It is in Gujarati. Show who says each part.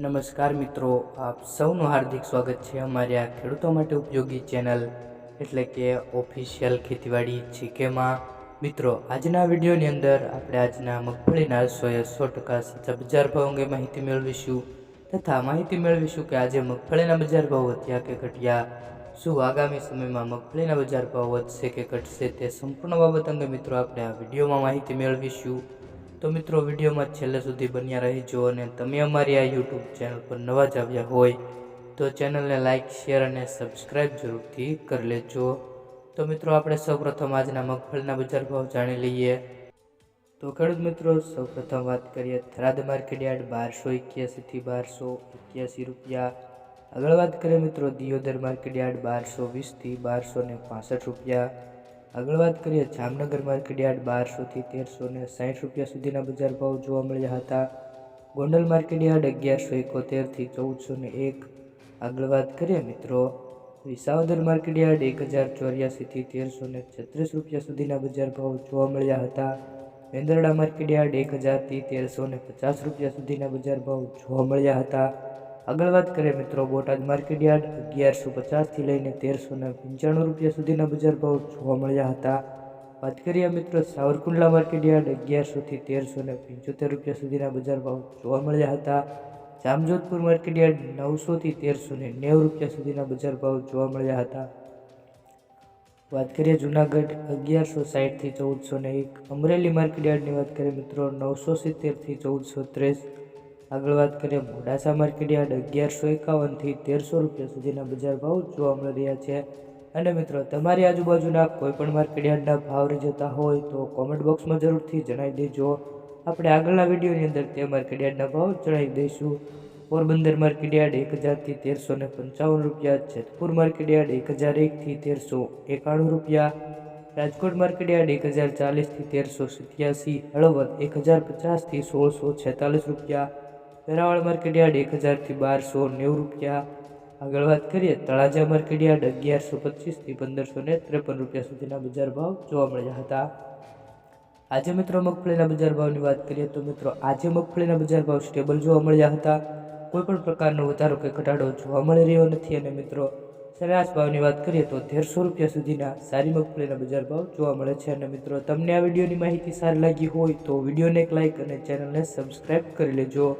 Speaker 1: નમસ્કાર મિત્રો, આપ સૌનું હાર્દિક સ્વાગત છે અમારી આ ખેડૂતો માટે ઉપયોગી ચેનલ એટલે કે ઓફિશિયલ ખેતીવાડી છીકેમાં. મિત્રો, આજના વિડીયોની અંદર આપણે આજના મગફળીના સોએ સો ટકા સાચા બજાર ભાવ અંગે માહિતી મેળવીશું તથા માહિતી મેળવીશું કે આજે મગફળીના બજાર ભાવ વધ્યા કે ઘટ્યા, શું આગામી સમયમાં મગફળીના બજાર ભાવ વધશે કે ઘટશે તે સંપૂર્ણ બાબત અંગે મિત્રો આપણે આ વિડીયોમાં માહિતી મેળવીશું. તો મિત્રો, વિડીયોમાં છેલ્લે સુધી બન્યા રહેજો અને તમે અમારી આ યુટ્યુબ ચેનલ પર નવા જ આવ્યા હોય, તો ચેનલને લાઇક શેર અને સબસ્ક્રાઈબ જરૂરથી કરી લેજો. તો મિત્રો, આપણે સૌપ્રથમ આજના મગફળીના બજાર ભાવ જાણી લઈએ. તો ખેડૂત મિત્રો, સૌપ્રથમ વાત કરીએ થરાદ માર્કેટ યાર્ડ બારસો એક્યાસીથી બારસો એક્યાસી રૂપિયા. આગળ વાત કરીએ મિત્રો, દિયોદર માર્કેટ યાર્ડ બારસો વીસથી બારસો ને રૂપિયા. આગળ વાત કરીએ, જામનગર માર્કેટ યાર્ડ બારસોથી તેરસો ને સાઠ રૂપિયા સુધીના બજાર ભાવ જોવા મળ્યા હતા. ગોંડલ માર્કેટ યાર્ડ અગિયારસો એકોતેરથી ચૌદસો ને એક. આગળ વાત કરીએ મિત્રો, વિસાવદર માર્કેટ યાર્ડ એક હજાર ચોર્યાસીથી તેરસો ને છત્રીસ રૂપિયા સુધીના બજાર ભાવ જોવા મળ્યા હતા. મેંદરડા માર્કેટ યાર્ડ એક હજારથી તેરસો ને પચાસ રૂપિયા સુધીના બજાર ભાવ જોવા મળ્યા હતા. આગળ વાત કરીએ મિત્રો, બોટાદ માર્કેટ યાર્ડ અગિયારસો પચાસથી લઈને તેરસો ને પંચાણું રૂપિયા સુધીના બજાર ભાવ જોવા મળ્યા હતા. વાત કરીએ મિત્રો, સાવરકુંડલા માર્કેટ યાર્ડ અગિયારસોથી તેરસો ને પંચોતેર રૂપિયા સુધીના બજાર ભાવ જોવા મળ્યા હતા. જામજોધપુર માર્કેટ યાર્ડ નવસોથી તેરસો ને નેવું રૂપિયા સુધીના બજાર ભાવ જોવા મળ્યા હતા. વાત કરીએ જુનાગઢ અગિયારસો સાઠથી ચૌદસો ને એક. અમરેલી માર્કેટ યાર્ડની વાત કરીએ મિત્રો, નવસો સિત્તેરથી ચૌદસો ત્રીસ. આગળ વાત કરીએ મોડાસા માર્કેટ યાર્ડ અગિયારસો એકાવનથી તેરસો રૂપિયા સુધીના બજાર ભાવ જોવા મળી રહ્યા છે. અને મિત્રો, તમારી આજુબાજુના કોઈપણ માર્કેટ ભાવ જતા હોય તો કોમેન્ટ બોક્સમાં જરૂરથી જણાવી દેજો. આપણે આગળના વિડીયોની અંદર તે માર્કેટ યાર્ડના ભાવ જણાવી દઈશું. પોરબંદર માર્કેટ યાર્ડ એક હજારથી તેરસો ને પંચાવન રૂપિયા, જેતપુર માર્કેટ યાર્ડ એક હજાર એકથી તેરસો એકાણું રૂપિયા, રાજકોટ માર્કેટ યાર્ડ એક હજાર ચાલીસથી તેરસો સિત્યાસી, હળવદ એક હજાર પચાસથી સોળસો છેતાલીસ રૂપિયા વેરાવળ માર્કેટયાર્ડ એક હજારથી બારસો નેવું રૂપિયા. આગળ વાત કરીએ, તળાજા માર્કેટયાર્ડ અગિયારસો પચીસથી પંદરસો ને ત્રેપન રૂપિયા સુધીના બજાર ભાવ જોવા મળ્યા હતા. આજે મિત્રો મગફળીના બજાર ભાવની વાત કરીએ તો મિત્રો આજે મગફળીના બજાર ભાવ સ્ટેબલ જોવા મળ્યા હતા. કોઈ પણ પ્રકારનો વધારો કે ઘટાડો જોવા મળી રહ્યો નથી અને મિત્રો સરેરાશ ભાવની વાત કરીએ તો તેરસો રૂપિયા સુધીના સારી મગફળીના બજાર ભાવ જોવા મળે છે અને મિત્રો તમને આ વિડીયોની માહિતી સારી લાગી હોય તો વિડીયોને એક લાઇક અને ચેનલને સબસ્ક્રાઈબ કરી લેજો.